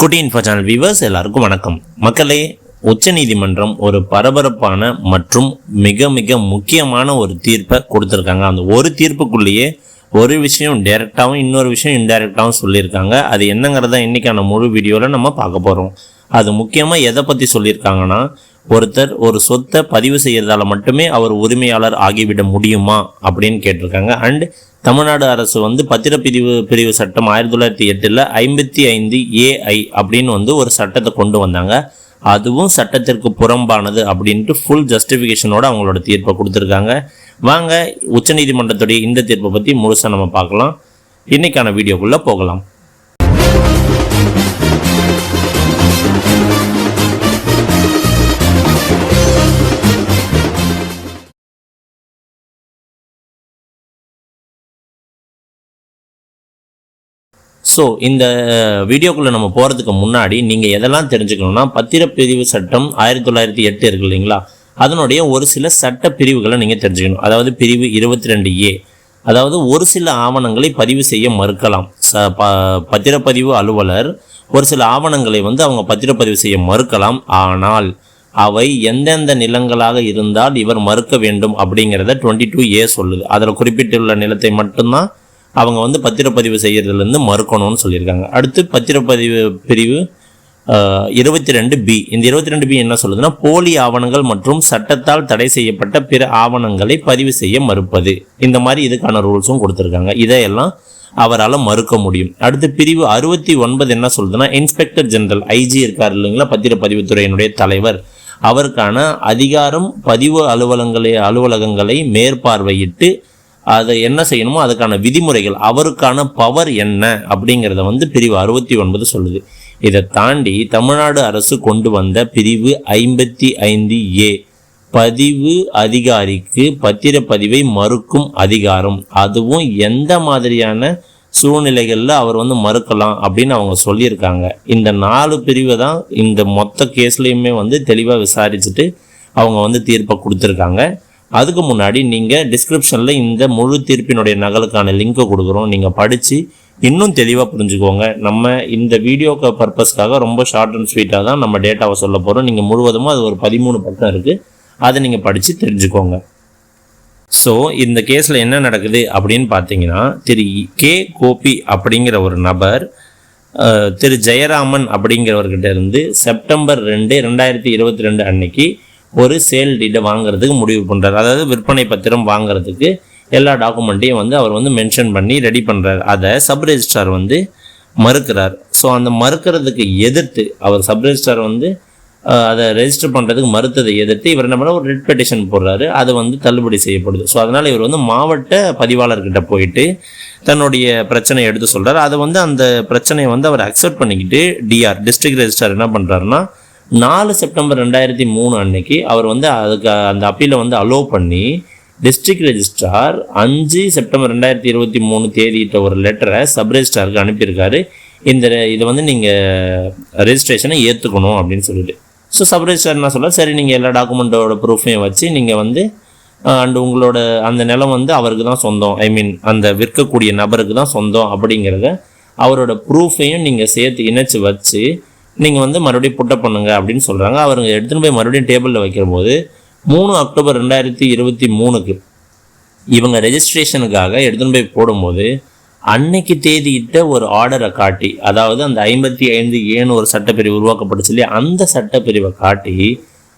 குட்டி info channel viewers எல்லாருக்கும் வணக்கம். மக்களே உச்சநீதிமன்றம் ஒரு பரபரப்பான மற்றும் மிக மிக முக்கியமான ஒரு தீர்ப்பை கொடுத்துருக்காங்க. அந்த ஒரு தீர்ப்புக்குள்ளேயே ஒரு விஷயம் டைரெக்டாகவும் இன்னொரு விஷயம் இன்டைரக்டாகவும் சொல்லியிருக்காங்க. அது என்னங்கிறத இன்றைக்கான முழு வீடியோவில் நம்ம பார்க்க போகிறோம் அது முக்கியமாக எதை பற்றி சொல்லியிருக்காங்கன்னா ஒருத்தர் ஒரு சொத்தை பதிவு செய்கிறதால மட்டுமே அவர் உரிமையாளர் ஆகிவிட முடியுமா அப்படின்னு கேட்டிருக்காங்க. அண்ட் தமிழ்நாடு அரசு வந்து பத்திரப்பிரிவு பிரிவு சட்டம் ஆயிரத்தி தொள்ளாயிரத்தி எட்டில் ஐம்பத்தி ஐந்து ஏஐ அப்படின்னு வந்து ஒரு சட்டத்தை கொண்டு வந்தாங்க. அதுவும் சட்டத்திற்கு புறம்பானது அப்படின்ட்டு ஃபுல் ஜஸ்டிஃபிகேஷனோட அவங்களோட தீர்ப்பை கொடுத்துருக்காங்க. வாங்க உச்சநீதிமன்றத்துடைய இந்த தீர்ப்பை பற்றி முழுசாக நம்ம பார்க்கலாம். இன்றைக்கான வீடியோக்குள்ளே போகலாம். ஸோ இந்த வீடியோக்குள்ளே நம்ம போகிறதுக்கு முன்னாடி நீங்கள் எதெல்லாம் தெரிஞ்சுக்கணும்னா பத்திரப்பிரிவு சட்டம் ஆயிரத்தி தொள்ளாயிரத்தி எட்டு இருக்கு இல்லைங்களா? அதனுடைய ஒரு சில சட்ட பிரிவுகளை நீங்கள் தெரிஞ்சுக்கணும். அதாவது பிரிவு இருபத்தி ரெண்டு ஏ. அதாவது ஒரு சில ஆவணங்களை பதிவு செய்ய மறுக்கலாம். ச ப பத்திரப்பதிவு அலுவலர் ஒரு சில ஆவணங்களை வந்து அவங்க பத்திரப்பதிவு செய்ய மறுக்கலாம். ஆனால் அவை எந்தெந்த நிலங்களாக இருந்தால் இவர் மறுக்க வேண்டும் அப்படிங்கிறத டுவெண்ட்டி டூ ஏ சொல்லுது. அதில் குறிப்பிட்டுள்ள நிலத்தை மட்டும்தான் அவங்க வந்து பத்திரப்பதிவு செய்யறதுலேருந்து மறுக்கணும்னு சொல்லியிருக்காங்க. அடுத்து பத்திரப்பதிவு பிரிவு இருபத்தி ரெண்டு பி. இந்த இருபத்தி ரெண்டு பி என்ன சொல்லுதுன்னா போலி ஆவணங்கள் மற்றும் சட்டத்தால் தடை செய்யப்பட்ட பிற ஆவணங்களை பதிவு செய்ய மறுப்பது. இந்த மாதிரி இதுக்கான ரூல்ஸும் கொடுத்துருக்காங்க. இதையெல்லாம் அவரால் மறுக்க முடியும். அடுத்து பிரிவு அறுபத்தி ஒன்பது என்ன சொல்லுதுன்னா இன்ஸ்பெக்டர் ஜெனரல் ஐஜி இருக்கார் இல்லைங்களா பத்திரப்பதிவுத்துறையினுடைய தலைவர். அவருக்கான அதிகாரம் பதிவு அலுவலங்களை அலுவலகங்களை மேற்பார்வையிட்டு அதை என்ன செய்யணுமோ அதுக்கான விதிமுறைகள் அவருக்கான பவர் என்ன அப்படிங்கிறத வந்து பிரிவு அறுபத்தி ஒன்பது சொல்லுது. இதை தாண்டி தமிழ்நாடு அரசு கொண்டு வந்த பிரிவு ஐம்பத்தி ஐந்து ஏ பதிவு அதிகாரிக்கு பத்திரப்பதிவை மறுக்கும் அதிகாரம். அதுவும் எந்த மாதிரியான சூழ்நிலைகளில் அவர் வந்து மறுக்கலாம் அப்படின்னு அவங்க சொல்லியிருக்காங்க. இந்த நாலு பிரிவை தான் இந்த மொத்த கேஸ்லேயுமே வந்து தெளிவாக விசாரிச்சுட்டு அவங்க வந்து தீர்ப்பை கொடுத்துருக்காங்க. அதுக்கு முன்னாடி நீங்கள் டிஸ்கிரிப்ஷனில் இந்த முழு தீர்ப்பினுடைய நகலுக்கான லிங்கை கொடுக்குறோம். நீங்கள் படித்து இன்னும் தெளிவாக புரிஞ்சுக்கோங்க. நம்ம இந்த வீடியோக்கு பர்பஸ்க்காக ரொம்ப ஷார்ட் அண்ட் ஸ்வீட்டாக தான் நம்ம டேட்டாவை சொல்ல போகிறோம் நீங்கள் முழுவதுமாக அது ஒரு பதிமூணு பக்கம் இருக்குது அதை நீங்கள் படித்து தெரிஞ்சுக்கோங்க. ஸோ இந்த கேஸில் என்ன நடக்குது அப்படின்னு பார்த்தீங்கன்னா திரு கே கோபி அப்படிங்கிற ஒரு நபர் திரு ஜெயராமன் அப்படிங்கிறவர்கிட்ட இருந்து செப்டம்பர் ரெண்டு ரெண்டாயிரத்தி இருபத்தி ரெண்டு அன்னைக்கு ஒரு சேல் டீட்டை வாங்குறதுக்கு முடிவு பண்ணுறாரு அதாவது விற்பனை பத்திரம் வாங்குறதுக்கு எல்லா டாக்குமெண்ட்டையும் வந்து அவர் வந்து மென்ஷன் பண்ணி ரெடி பண்ணுறாரு அதை சப் ரெஜிஸ்ட்ரார் வந்து மறுக்கிறார். ஸோ அந்த மறுக்கிறதுக்கு எதிர்த்து அவர் சப் ரெஜிஸ்ட்ரார் வந்து அதை ரெஜிஸ்டர் பண்ணுறதுக்கு மறுத்ததை எதிர்த்து இவர் என்ன பண்ண ஒரு ரெட் பெட்டிஷன் போடுறாரு. அது வந்து தள்ளுபடி செய்யப்படுது. ஸோ அதனால் இவர் வந்து மாவட்ட பதிவாளர்கிட்ட போயிட்டு தன்னுடைய பிரச்சனையை எடுத்து சொல்கிறார் அதை வந்து அந்த பிரச்சனையை வந்து அவர் அக்செப்ட் பண்ணிக்கிட்டு டிஆர் டிஸ்ட்ரிக்ட் ரெஜிஸ்டர் என்ன பண்ணுறாருன்னா நாலு செப்டம்பர் ரெண்டாயிரத்தி மூணு அன்னைக்கு அவர் வந்து அதுக்கு அந்த அப்பீலை வந்து அலோவ் பண்ணி டிஸ்ட்ரிக்ட் ரெஜிஸ்ட்ரார் அஞ்சு செப்டம்பர் ரெண்டாயிரத்தி இருபத்தி மூணு தேதியிட்ட ஒரு லெட்டரை சப் ரெஜிஸ்ட்ராருக்கு அனுப்பியிருக்காரு. இந்த இதை வந்து நீங்கள் ரெஜிஸ்ட்ரேஷனை ஏற்றுக்கணும் அப்படின்னு சொல்லிட்டு. ஸோ சப் ரெஜிஸ்ட்ரார் என்ன சொல்ல சரி நீங்கள் எல்லா டாக்குமெண்ட்டோட ப்ரூஃபையும் வச்சு நீங்கள் வந்து அண்ட் உங்களோட அந்த நிலம் வந்து அவருக்கு தான் சொந்தம். ஐ மீன் அந்த விற்கக்கூடிய நபருக்கு தான் சொந்தம் அப்படிங்கிறத அவரோட ப்ரூஃபையும் நீங்கள் சேர்த்து இணைச்சி வச்சு நீங்கள் வந்து மறுபடியும் புட்டப் பண்ணுங்க அப்படின்னு சொல்கிறாங்க அவருங்க எடுத்துன்னு போய் மறுபடியும் டேபிளில் வைக்கிற போது மூணு அக்டோபர் ரெண்டாயிரத்தி இருபத்தி மூணுக்கு இவங்க ரெஜிஸ்ட்ரேஷனுக்காக எடுத்துன்னு போய் போடும்போது அன்னைக்கு தேதியிட்ட ஒரு ஆர்டரை காட்டி அதாவது அந்த ஐம்பத்தி ஐந்து ஏன்னு ஒரு சட்டப்பிரிவு உருவாக்கப்பட்டுச்சு இல்லையா? அந்த சட்டப்பிரிவை காட்டி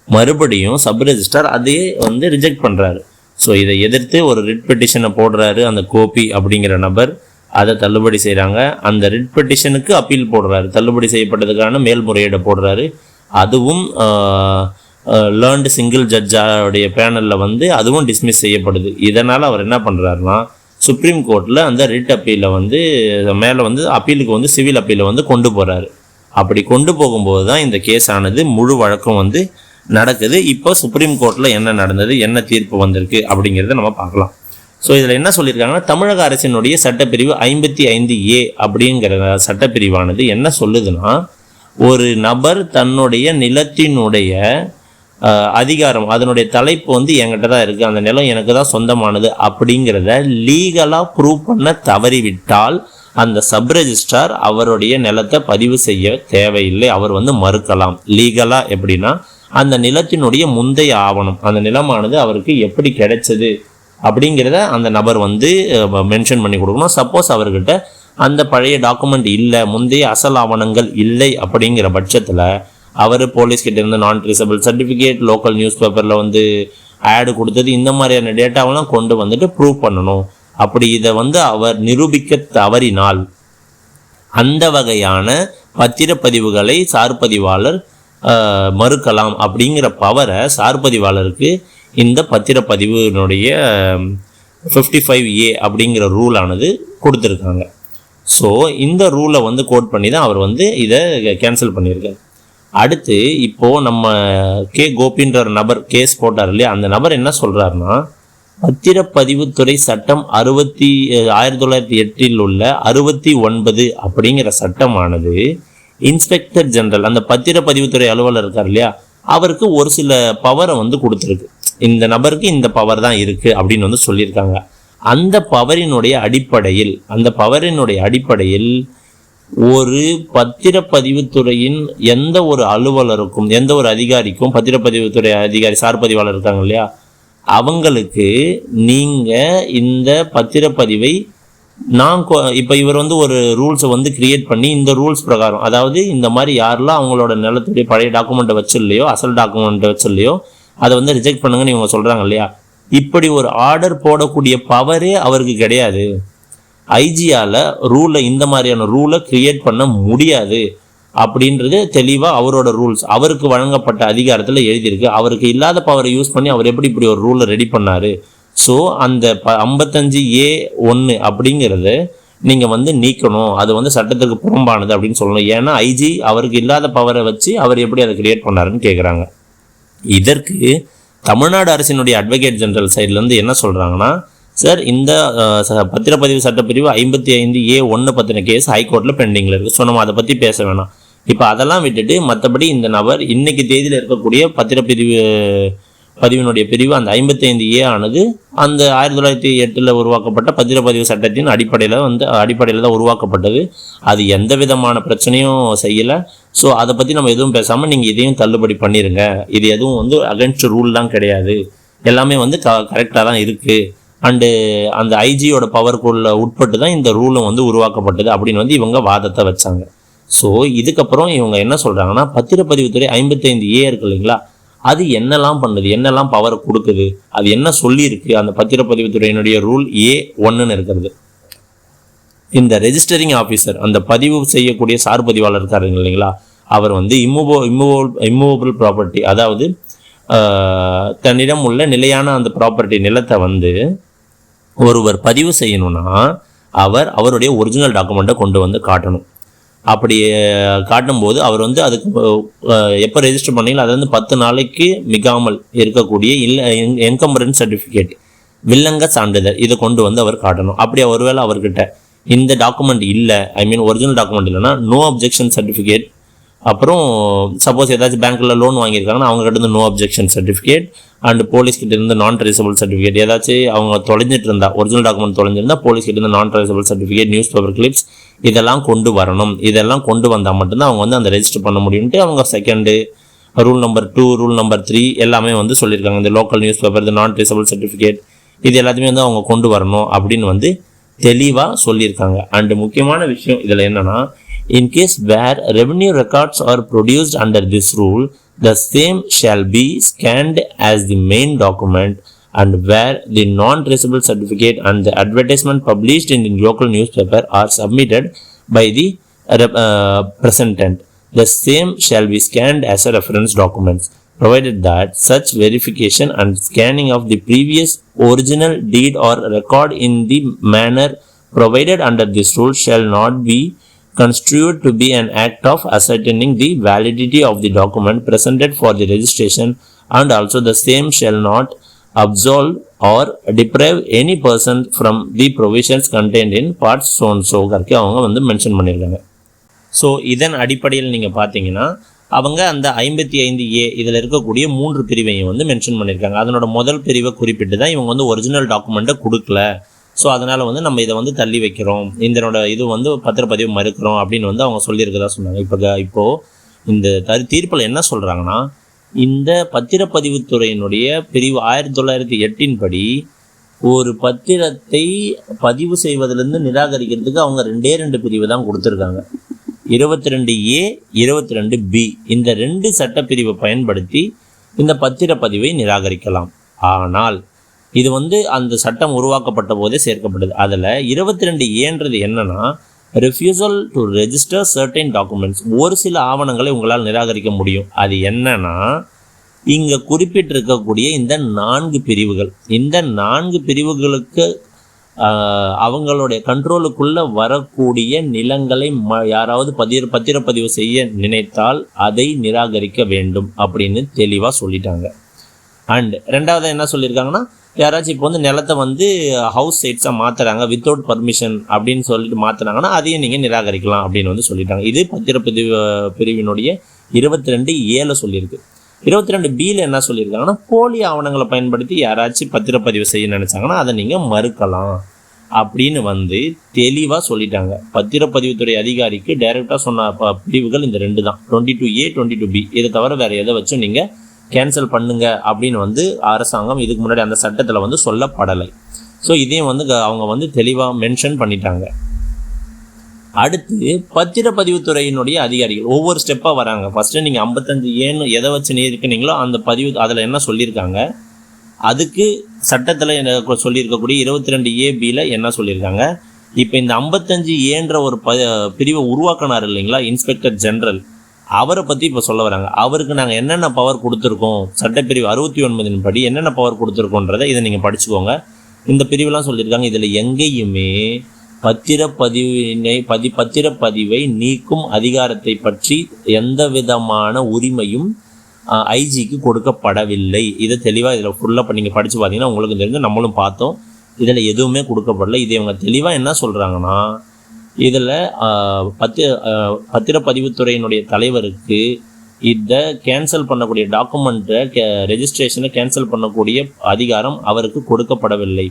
மறுபடியும் சப் ரெஜிஸ்டார் அதே வந்து ரிஜெக்ட் பண்ணுறாரு ஸோ இதை எதிர்த்து ஒரு ரிட் பெட்டிஷனை போடுறாரு அந்த கோபி அப்படிங்கிற நபர். அதை தள்ளுபடி செய்கிறாங்க அந்த ரிட் பெட்டிஷனுக்கு அப்பீல் போடுறாரு. தள்ளுபடி செய்யப்பட்டதுக்கான மேல்முறையீடை போடுறாரு. அதுவும் லேர்ன்டு சிங்கிள் ஜட்ஜாவுடைய பேனலில் வந்து அதுவும் டிஸ்மிஸ் செய்யப்படுது. இதனால் அவர் என்ன பண்ணுறாருன்னா சுப்ரீம் கோர்ட்டில் அந்த ரிட் அப்பீலை வந்து மேலே வந்து அப்பீலுக்கு வந்து சிவில் அப்பீலை வந்து கொண்டு போகிறாரு அப்படி கொண்டு போகும்போது தான் இந்த கேஸ் ஆனது முழு வழக்கம் வந்து நடக்குது. இப்போ சுப்ரீம் கோர்ட்டில் என்ன நடந்தது என்ன தீர்ப்பு வந்திருக்கு அப்படிங்கிறத நம்ம பார்க்கலாம். ஸோ இதில் என்ன சொல்லியிருக்காங்கன்னா தமிழக அரசினுடைய சட்டப்பிரிவு ஐம்பத்தி ஐந்து ஏ அப்படிங்கிற சட்டப்பிரிவானது என்ன சொல்லுதுன்னா ஒரு நபர் தன்னுடைய நிலத்தினுடைய அதிகாரம் அதனுடைய தலைப்பு வந்து என்கிட்ட தான் இருக்குது அந்த நிலம் எனக்கு தான் சொந்தமானது அப்படிங்கிறத லீகலாக ப்ரூவ் பண்ண தவறிவிட்டால் அந்த சப் ரெஜிஸ்ட்ரார் அவருடைய நிலத்தை பதிவு செய்ய தேவையில்லை. அவர் வந்து மறுக்கலாம். லீகலாக எப்படின்னா அந்த நிலத்தினுடைய முந்தைய ஆவணம் அந்த நிலமானது அவருக்கு எப்படி கிடைச்சது? அப்படிங்கிறத அந்த நபர் வந்து மென்ஷன் பண்ணி கொடுக்கணும். சப்போஸ் அவர்கிட்ட அந்த பழைய டாக்குமெண்ட் இல்லை முந்தைய அசல் ஆவணங்கள் இல்லை அப்படிங்கிற பட்சத்தில் அவர் போலீஸ்கிட்ட இருந்து நான் ட்ரீசபிள் சர்டிஃபிகேட் லோக்கல் நியூஸ் பேப்பரில் வந்து ஆடு கொடுத்தது இந்த மாதிரியான டேட்டாவெல்லாம் கொண்டு வந்துட்டு ப்ரூவ் பண்ணணும். அப்படி இதை வந்து அவர் நிரூபிக்க தவறினால் அந்த வகையான பத்திரப்பதிவுகளை சார்பதிவாளர் மறுக்கலாம். அப்படிங்கிற பவரை சார்பதிவாளருக்கு இந்த பத்திரப்பதிவினுடைய ஃபிஃப்டி ஃபைவ் ஏ அப்படிங்கிற ரூல் ஆனது கொடுத்துருக்காங்க. ஸோ இந்த ரூலை வந்து கோட் பண்ணி தான் அவர் வந்து இதை கேன்சல் பண்ணியிருக்காரு. அடுத்து இப்போது நம்ம கே கோபின்ற ஒரு நபர் கேஸ் போட்டார் இல்லையா? அந்த நபர் என்ன சொல்கிறாருன்னா பத்திரப்பதிவுத்துறை சட்டம் அறுபத்தி ஆயிரத்தி தொள்ளாயிரத்தி எட்டில் உள்ள அறுபத்தி ஒன்பது அப்படிங்கிற சட்டமானது இன்ஸ்பெக்டர் ஜெனரல் அந்த பத்திரப்பதிவுத்துறை அலுவலர் இருக்கார் இல்லையா? அவருக்கு ஒரு சில பவரை வந்து கொடுத்துருக்கு. இந்த நபருக்கு இந்த பவர் தான் இருக்கு அப்படின்னு வந்து சொல்லியிருக்காங்க. அந்த பவரினுடைய அடிப்படையில் அந்த பவரினுடைய அடிப்படையில் ஒரு பத்திரப்பதிவுத்துறையின் எந்த ஒரு அலுவலருக்கும் எந்த ஒரு அதிகாரிக்கும் பத்திரப்பதிவுத்துறை அதிகாரி சார் பதிவாளர் இருக்காங்க இல்லையா? அவங்களுக்கு நீங்கள் இந்த பத்திரப்பதிவை நான் கொ- இவர் வந்து ஒரு ரூல்ஸை வந்து கிரியேட் பண்ணி இந்த ரூல்ஸ் பிரகாரம் அதாவது இந்த மாதிரி யாரெல்லாம் அவங்களோட நிலத்துடைய பழைய டாக்குமெண்ட்டை வச்சிடலையோ அசல் டாக்குமெண்ட்டை வச்சிடலையோ அதை வந்து ரிஜெக்ட் பண்ணுங்கன்னு இவங்க சொல்கிறாங்க இல்லையா? இப்படி ஒரு ஆர்டர் போடக்கூடிய பவரே அவருக்கு கிடையாது. ஐஜியால் ரூலை இந்த மாதிரியான ரூலை கிரியேட் பண்ண முடியாது. அப்படின்றது தெளிவாக அவரோட ரூல்ஸ் அவருக்கு வழங்கப்பட்ட அதிகாரத்தில் எழுதியிருக்கு. அவருக்கு இல்லாத பவரை யூஸ் பண்ணி அவர் எப்படி இப்படி ஒரு ரூலை ரெடி பண்ணாரு? ஸோ அந்த ப ஐம்பத்தஞ்சு ஏ ஒன்று அப்படிங்கிறத நீங்கள் வந்து நீக்கணும். அது வந்து சட்டத்துக்கு புறம்பானது அப்படின்னு சொல்லணும். ஏன்னா ஐஜி அவருக்கு இல்லாத பவரை வச்சு அவர் எப்படி அதை கிரியேட் பண்ணாருன்னு கேட்குறாங்க இதற்கு தமிழ்நாடு அரசினுடைய அட்வொகேட் ஜெனரல் சைட்லேருந்து என்ன சொல்கிறாங்கன்னா சார் இந்த ச- பத்திரப்பதிவு சட்டப்பிரிவு ஐம்பத்தி ஐந்து ஏ ஒன்று பற்றின கேஸ் ஹைகோர்ட்டில் பெண்டிங்கில் இருக்குது ஸோ நம்ம அதை பற்றி பேச வேணாம். இப்போ அதெல்லாம் விட்டுட்டு மற்றபடி இந்த நபர் இன்னைக்கு தேதியில் இருக்கக்கூடிய பத்திரப்பிரிவு பதிவினுடைய பிரிவு அந்த ஐம்பத்தி ஐந்து ஏ ஆனது அந்த ஆயிரத்தி தொள்ளாயிரத்தி எட்டில் உருவாக்கப்பட்ட பத்திரப்பதிவு சட்டத்தின் அடிப்படையில் வந்து அடிப்படையில் தான் உருவாக்கப்பட்டது. அது எந்த விதமான பிரச்சனையும் செய்யலை. ஸோ அதை பற்றி நம்ம எதுவும் பேசாமல் நீங்கள் இதையும் தள்ளுபடி பண்ணிடுங்க இது எதுவும் வந்து அகென்ஸ்ட் ரூல்லாம் கிடையாது. எல்லாமே வந்து க கரெக்டாக தான் இருக்குது அண்டு அந்த ஐஜியோட பவருக்குள்ள உட்பட்டு தான் இந்த ரூலும் வந்து உருவாக்கப்பட்டது அப்படின்னு வந்து இவங்க வாதத்தை வச்சாங்க. ஸோ இதுக்கப்புறம் இவங்க என்ன சொல்கிறாங்கன்னா பத்திரப்பதிவுத்துறை ஐம்பத்தைந்து ஏ இருக்கு இல்லைங்களா? அது என்னெல்லாம் பண்ணுது? என்னெல்லாம் பவர் கொடுக்குது? அது என்ன சொல்லியிருக்கு? அந்த பத்திரப்பதிவுத்துறையினுடைய ரூல் ஏ ஒன்றுன்னு இருக்கிறது. இந்த ரெஜிஸ்டரிங் ஆஃபீஸர் அந்த பதிவு செய்யக்கூடிய சார் பதிவாளர் இருக்காருங்க இல்லைங்களா? அவர் வந்து இம்மூவோ இம்மூவோ இம்மூவபிள் ப்ராப்பர்ட்டி அதாவது தன்னிடம் உள்ள நிலையான அந்த ப்ராப்பர்ட்டி நிலத்தை வந்து ஒருவர் பதிவு செய்யணும்னா அவர் அவருடைய ஒரிஜினல் டாக்குமெண்ட்டை கொண்டு வந்து காட்டணும். அப்படி காட்டும்போது அவர் வந்து அதுக்கு எப்போ ரெஜிஸ்டர் பண்ணீங்களோ அது வந்து பத்து நாளைக்கு மிகாமல் இருக்கக்கூடிய இல்லை என்கம்பரன்ஸ் சர்டிஃபிகேட் வில்லங்க சான்றிதழ் இதை கொண்டு வந்து அவர் காட்டணும். அப்படி ஒருவேளை அவர்கிட்ட இந்த டாக்குமெண்ட் இல்லை ஐ மீன் ஒரிஜினல் டாக்குமெண்ட் இல்லைன்னா நோ அப்ஜெக்ஷன் சர்டிஃபிகேட் அப்புறம் சப்போஸ் ஏதாச்சும் பேங்க்கில் லோன் வாங்கியிருக்காங்கன்னா அவங்க கிட்ட இருந்து no objection certificate and police கிட்ட இருந்து நான் ட்ரேசபிள் சர்டிஃபிகேட் ஏதாச்சும் அவங்க தொலைஞ்சிட்டு இருந்தா ஒரிஜினல் டாக்குமெண்ட் தொலைஞ்சிருந்தா போலீஸ் கிட்ட இருந்து non traceable certificate newspaper clips இதெல்லாம் கொண்டு வரணும். இதெல்லாம் கொண்டு வந்தால் மட்டும்தான் அவங்க வந்து அந்த ரெஜிஸ்டர் பண்ண முடியும்ட்டு அவங்க second rule number two rule number three எல்லாமே வந்து சொல்லியிருக்காங்க. இந்த லோக்கல் நியூஸ் பேப்பர் இந்த நான் ட்ரேசபிள் சர்டிஃபிகேட் இது எல்லாத்தையுமே வந்து அவங்க கொண்டு வரணும் அப்படின்னு வந்து தெளிவாக சொல்லியிருக்காங்க. அண்டு முக்கியமான விஷயம் இதில் என்னென்னா in case where revenue records are produced under this rule the same shall be scanned as the main document and where the non-traceable certificate and the advertisement published in the local newspaper are submitted by the rep- uh, presentant. The same shall be scanned as a reference document, provided that such verification and scanning of the previous original deed or record in the manner provided under this rule shall not be construed to be an act of ascertaining the validity of the document presented for the registration and also the same shall not absolve or deprive any person from the provisions contained in parts so and so கருக்கு அவங்க வந்து mention பண்ணியிருக்காங்க so இதன் அடிப்படையில் நீங்கள் பார்த்தீங்கன்னா அவங்க அந்த ஐம்பத்தி ஐந்து ஏ இதில் இருக்கக்கூடிய மூன்று பிரிவையும் வந்து மென்ஷன் பண்ணியிருக்காங்க அதனோட முதல் பிரிவை குறிப்பிட்டு தான் இவங்க வந்து ஒரிஜினல் டாக்குமெண்ட்டை கொடுக்கல ஸோ அதனால் வந்து நம்ம இதை வந்து தள்ளி வைக்கிறோம். இதனோட இது வந்து பத்திரப்பதிவு மறுக்கிறோம் அப்படின்னு வந்து அவங்க சொல்லியிருக்கதா சொன்னாங்க. இப்போ இப்போது இந்த தரு தீர்ப்பில் என்ன சொல்கிறாங்கன்னா இந்த பத்திரப்பதிவுத்துறையினுடைய பிரிவு ஆயிரத்தி தொள்ளாயிரத்தி எட்டின் படி ஒரு பத்திரத்தை பதிவு செய்வதிலிருந்து நிராகரிக்கிறதுக்கு அவங்க ரெண்டே ரெண்டு பிரிவு தான் கொடுத்துருக்காங்க. இருபத்தி ரெண்டு ஏ இருபத்தி ரெண்டு பி இந்த ரெண்டு சட்டப்பிரிவை பயன்படுத்தி இந்த பத்திரப்பதிவை நிராகரிக்கலாம். ஆனால் இது வந்து அந்த சட்டம் உருவாக்கப்பட்ட போதே சேர்க்கப்பட்டது. அதில் இருபத்தி ரெண்டு ஏன்றது என்னன்னா refusal to register certain documents ஒரு சில ஆவணங்களை உங்களால் நிராகரிக்க முடியும். அது என்னன்னா இங்கே குறிப்பிட்டிருக்கக்கூடிய இந்த நான்கு பிரிவுகள் இந்த நான்கு பிரிவுகளுக்கு அவங்களுடைய கண்ட்ரோலுக்குள்ள வரக்கூடிய நிலங்களை ம யாராவது பதிர பத்திரப்பதிவு செய்ய நினைத்தால் அதை நிராகரிக்க வேண்டும் அப்படின்னு தெளிவாக சொல்லிட்டாங்க. அண்ட் ரெண்டாவது என்ன சொல்லியிருக்காங்கன்னா யாராச்சும் இப்போ வந்து நிலத்தை வந்து ஹவுஸ் சைட்ஸாக மாற்றுறாங்க வித்தவுட் பர்மிஷன் அப்படின்னு சொல்லிட்டு மாற்றுறாங்கன்னா அதையும் நீங்கள் நிராகரிக்கலாம் அப்படின்னு வந்து சொல்லிட்டாங்க. இது பத்திரப்பதிவு பிரிவினுடைய இருபத்தி ரெண்டு ஏழு சொல்லியிருக்கு. இருபத்தி ரெண்டு பியில் என்ன சொல்லியிருக்காங்கன்னா போலி ஆவணங்களை பயன்படுத்தி யாராச்சும் பத்திரப்பதிவு செய்ய நினச்சாங்கன்னா அதை நீங்கள் மறுக்கலாம் அப்படின்னு வந்து தெளிவாக சொல்லிட்டாங்க. பத்திரப்பதிவுத்துறை அதிகாரிக்கு டைரெக்டாக சொன்ன ப- பிரிவுகள் இந்த ரெண்டு தான். Twenty two A twenty two B இதை தவிர வேறு எதை வச்சும் நீங்கள் கேன்சல் பண்ணுங்க அப்படின்னு வந்து அரசாங்கம் இதுக்கு முன்னாடி அந்த சட்டத்தில் வந்து சொல்லப்படலை. ஸோ இதையும் வந்து க- அவங்க வந்து தெளிவாக மென்ஷன் பண்ணிட்டாங்க. அடுத்து பத்திரப்பதிவுத்துறையினுடைய அதிகாரிகள் ஒவ்வொரு ஸ்டெப்பாக வராங்க. ஃபஸ்ட்டு நீங்கள் ஐம்பத்தஞ்சு ஏன்னு எதை வச்சு நீக்கினீங்களோ அந்த பதிவு அதில் என்ன சொல்லியிருக்காங்க? அதுக்கு சட்டத்தில் என்ன சொல்லியிருக்கக்கூடிய இருபத்தி ரெண்டு ஏபியில் என்ன சொல்லியிருக்காங்க? இப்போ இந்த ஐம்பத்தஞ்சு ஏன்ற ஒரு ப பிரிவை உருவாக்கினார் இல்லைங்களா? இன்ஸ்பெக்டர் ஜெனரல் அவரை பற்றி இப்போ சொல்ல வராங்க. அவருக்கு நாங்கள் என்னென்ன பவர் கொடுத்துருக்கோம்? சட்டப்பிரிவு அறுபத்தி ஒன்பதின் படி என்னென்ன பவர் கொடுத்துருக்கோன்றதை இதை நீங்கள் படிச்சுக்கோங்க. இந்த பிரிவுலாம் சொல்லியிருக்காங்க. இதில் எங்கேயுமே பத்திரப்பதிவினை பதி பத்திரப்பதிவை நீக்கும் அதிகாரத்தை பற்றி எந்த விதமான உரிமையும் ஐஜிக்கு கொடுக்கப்படவில்லை. இதை தெளிவாக இதில் ஃபுல்லாக இப்போ நீங்கள் படித்து பார்த்தீங்கன்னா உங்களுக்கு தெரிஞ்சு நம்மளும் பார்த்தோம். இதில் எதுவுமே கொடுக்கப்படல. இது இவங்க தெளிவாக என்ன சொல்கிறாங்கன்னா இதில் பத்திர பத்திரப்பதிவுத்துறையினுடைய தலைவருக்கு இதை கேன்சல் பண்ணக்கூடிய டாக்குமெண்ட்டை கே ரெஜிஸ்ட்ரேஷனை கேன்சல் பண்ணக்கூடிய அதிகாரம் அவருக்கு கொடுக்கப்படவில்லை.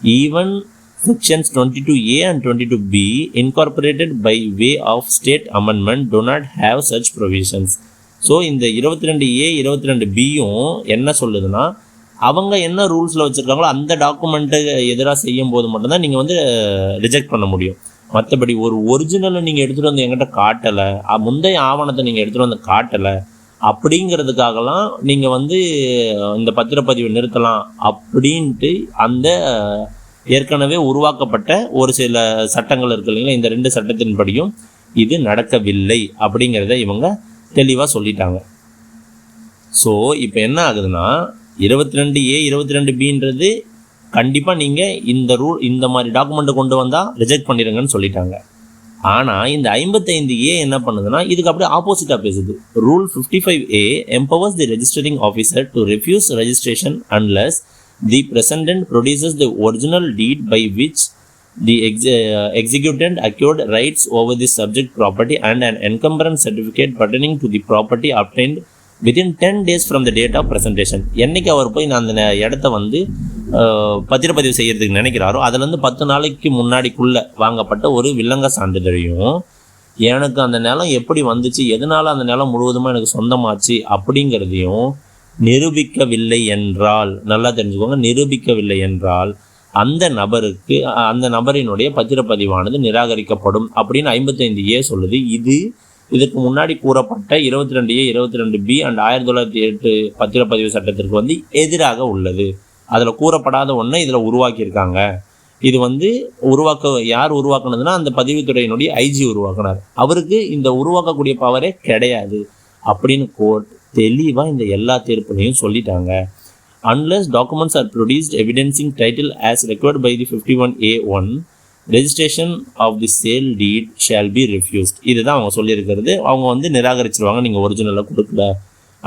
Even sections twenty two A and twenty two B incorporated by way of state amendment do not have such provisions so இந்த இருபத்தி ரெண்டு ஏ இருபத்தி ரெண்டு பியும் என்ன சொல்லுதுன்னா அவங்க என்ன ரூல்ஸில் வச்சுருக்காங்களோ அந்த டாக்குமெண்ட்டை எதிராக செய்யும் போது மட்டும்தான் நீங்கள் வந்து ரிஜெக்ட் பண்ண முடியும். மற்றபடி ஒரு ஒரிஜினலை நீங்கள் எடுத்துகிட்டு வந்து எங்கிட்ட காட்டலை முந்தைய ஆவணத்தை நீங்கள் எடுத்துகிட்டு வந்து காட்டலை அப்படிங்கிறதுக்காகலாம் நீங்கள் வந்து இந்த பத்திரப்பதிவை நிறுத்தலாம் அப்படின்ட்டு அந்த ஏற்கனவே உருவாக்கப்பட்ட ஒரு சில சட்டங்கள் இருக்கு இல்லைங்களா? இந்த ரெண்டு சட்டத்தின்படியும் இது நடக்கவில்லை அப்படிங்கிறத இவங்க தெளிவாக சொல்லிட்டாங்க. ஸோ இப்போ என்ன ஆகுதுன்னா இருபத்தி ரெண்டு ஏ இருபத்தி ரெண்டு பின்றது கண்டிப்பாக நீங்கள் இந்த ரூல் இந்த மாதிரி டாக்குமெண்ட்டை கொண்டு வந்தால் ரிஜெக்ட் பண்ணிடுங்கன்னு சொல்லிட்டாங்க ஆனால் இந்த ஐம்பத்தைந்து ஏ என்ன பண்ணுதுன்னா இதுக்கு அப்படியே ஆப்போசிட்டாக பேசுது rule fifty five A empowers the registering officer to refuse registration unless the presentant produces the original deed by which the exe executant acquired rights over the subject property and and encumbrance certificate pertaining to the property obtained within ten days from the date of presentation என்னைக்கு அவர் போய் நான் அந்த இடத்த வந்து பத்திரப்பதிவு செய்கிறதுக்கு நினைக்கிறாரோ அதுலேருந்து பத்து நாளைக்கு முன்னாடிக்குள்ளே வாங்கப்பட்ட ஒரு வில்லங்க சான்றிதழையும் எனக்கு அந்த நிலம் எப்படி வந்துச்சு எதனால் அந்த நிலம் முழுவதுமாக எனக்கு சொந்தமாச்சு அப்படிங்கிறதையும் நிரூபிக்கவில்லை என்றால் நல்லா தெரிஞ்சுக்கோங்க நிரூபிக்கவில்லை என்றால் அந்த நபருக்கு அந்த நபரினுடைய பத்திரப்பதிவானது நிராகரிக்கப்படும் அப்படின்னு ஐம்பத்தைந்து ஏ சொல்லுது. இது இதற்கு முன்னாடி கூறப்பட்ட இருபத்தி ரெண்டு ஏ இருபத்தி ரெண்டு பி அண்ட் ஆயிரத்தி தொள்ளாயிரத்தி எட்டு பத்திரப்பதிவு சட்டத்திற்கு வந்து எதிராக உள்ளது. அதில் கூறப்படாத ஒன்றை இதில் உருவாக்கியிருக்காங்க. இது வந்து உருவாக்க யார் உருவாக்குனதுன்னா அந்த பதிவுத்துறையினுடைய ஐஜி உருவாக்குனார். அவருக்கு இந்த உருவாக்கக்கூடிய பவரே கிடையாது அப்படின்னு கோர்ட் தெளிவாக இந்த எல்லா தீர்ப்புலையும் சொல்லிட்டாங்க. Produce evidencing title as evidencing title as required by the 51A1 registration of the sale deed shall be refused. இதுதான் அவங்க சொல்லியிருக்கிறது. அவங்க வந்து நிராகரிச்சிருவாங்க நீங்கள் ஒரிஜினலாக கொடுக்கல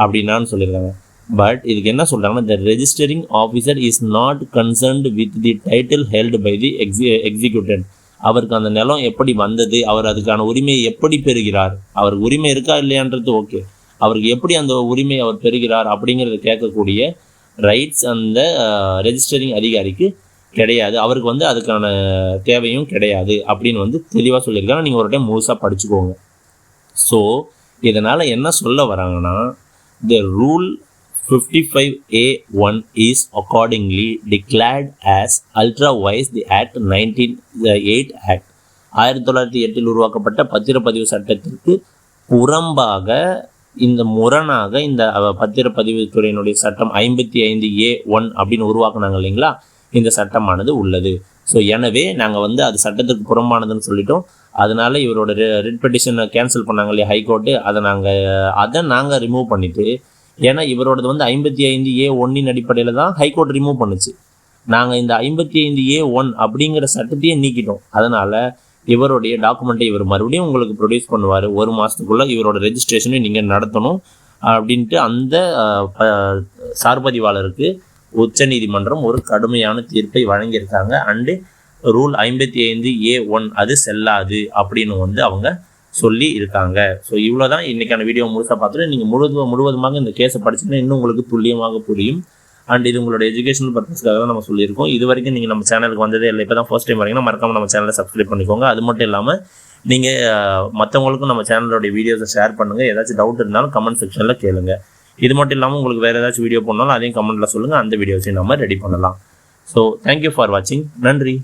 அப்படின்னான்னு சொல்லியிருக்காங்க. பட் இதுக்கு என்ன சொல்கிறாங்கன்னா the registering officer is not concerned with the title held by the exe executant. அவருக்கு அந்த நிலம் எப்படி வந்தது அவர் அதுக்கான உரிமையை எப்படி பெறுகிறார் அவருக்கு உரிமை இருக்கா இல்லையான்றது ஓகே அவருக்கு எப்படி அந்த உரிமை அவர் பெறுகிறார் அப்படிங்கிறத கேட்கக்கூடிய ரைட்ஸ் அந்த ரெஜிஸ்டரிங் அதிகாரிக்கு கிடையாது. அவருக்கு வந்து அதுக்கான தேவையும் கிடையாது அப்படின்னு வந்து தெளிவாக சொல்லியிருக்காங்க. நீங்கள் ஒரு டைம் முழுசாக படிச்சுக்கோங்க. ஸோ இதனால் என்ன சொல்ல வராங்கன்னா the rule fifty five A one is accordingly wise as ultra vires the act nineteen eight act ஆயிரத்தி தொள்ளாயிரத்தி எட்டில் உருவாக்கப்பட்ட பத்திரப்பதிவு சட்டத்திற்கு புறம்பாக இந்த முரணாக இந்த பத்திரப்பதிவு துறையினுடைய சட்டம் ஐம்பத்தி ஐந்து ஏ ஒன் அப்படின்னு உருவாக்குனாங்க இல்லைங்களா? இந்த சட்டமானது உள்ளது. ஸோ எனவே நாங்கள் வந்து அது சட்டத்துக்கு புறம்பானதுன்னு சொல்லிட்டோம். அதனால இவரோட ரிட் பெட்டிஷனை கேன்சல் பண்ணாங்க இல்லையா ஹைகோர்ட்டு அதை நாங்கள் அதை நாங்கள் ரிமூவ் பண்ணிவிட்டு ஏன்னா இவரோடது வந்து ஐம்பத்தி ஐந்து ஏ ஒன்னின் அடிப்படையில் தான் ஹைகோர்ட் ரிமூவ் பண்ணுச்சு. நாங்கள் இந்த ஐம்பத்தி ஐந்து ஏ ஒன் அப்படிங்கிற சட்டத்தையே நீக்கிட்டோம். அதனால் இவருடைய டாக்குமெண்ட்டை இவர் மறுபடியும் உங்களுக்கு ப்ரொடியூஸ் பண்ணுவார். ஒரு மாதத்துக்குள்ளே இவரோட ரெஜிஸ்ட்ரேஷனை நீங்கள் நடத்தணும் அப்படின்ட்டு அந்த சார்பதிவாளருக்கு உச்சநீதிமன்றம் ஒரு கடுமையான தீர்ப்பை வழங்கியிருக்காங்க. அண்டு ரூல் ஐம்பத்தி ஐந்து ஏ ஒன் அது செல்லாது அப்படின்னு வந்து அவங்க சொல்லி இருக்காங்க. ஸோ இவ்வளோ தான் இன்றைக்கான வீடியோ முழுசாக பார்த்துட்டு நீங்கள் முழுவதும் முழுவதுமாக இந்த கேஸை படிச்சுன்னா இன்னும் உங்களுக்கு துல்லியமாக புரியும். அண்ட் இது உங்களோட எஜுகேஷனல் பர்பஸ்க்காக தான் நம்ம சொல்லியிருக்கோம். இது வரைக்கும் நீங்கள் நம்ம சேனலுக்கு வந்ததே இல்லை இப்போ தான் ஃபர்ஸ்ட் டைம் வரீங்கன்னா மறக்காம நம்ம சேனலை சப்ஸ்கிரைப் பண்ணிக்கோங்க. அது மட்டும் இல்லாமல் நீங்கள் மற்றவங்களுக்கும் நம்ம சேனலோட வீடியோஸை ஷேர் பண்ணுங்கள் ஏதாச்சும் டவுட் இருந்தாலும் கமெண்ட் செக்ஷனில் கேளுங்க. இது மட்டும் இல்லாமல் உங்களுக்கு வேறு ஏதாச்சும் வீடியோ பண்ணாலும் அதையும் கமெண்ட்டில் சொல்லுங்கள் அந்த வீடியோஸையும் நம்ம ரெடி பண்ணலாம். ஸோ தேங்க்யூ ஃபார் வாட்சிங் நன்றி.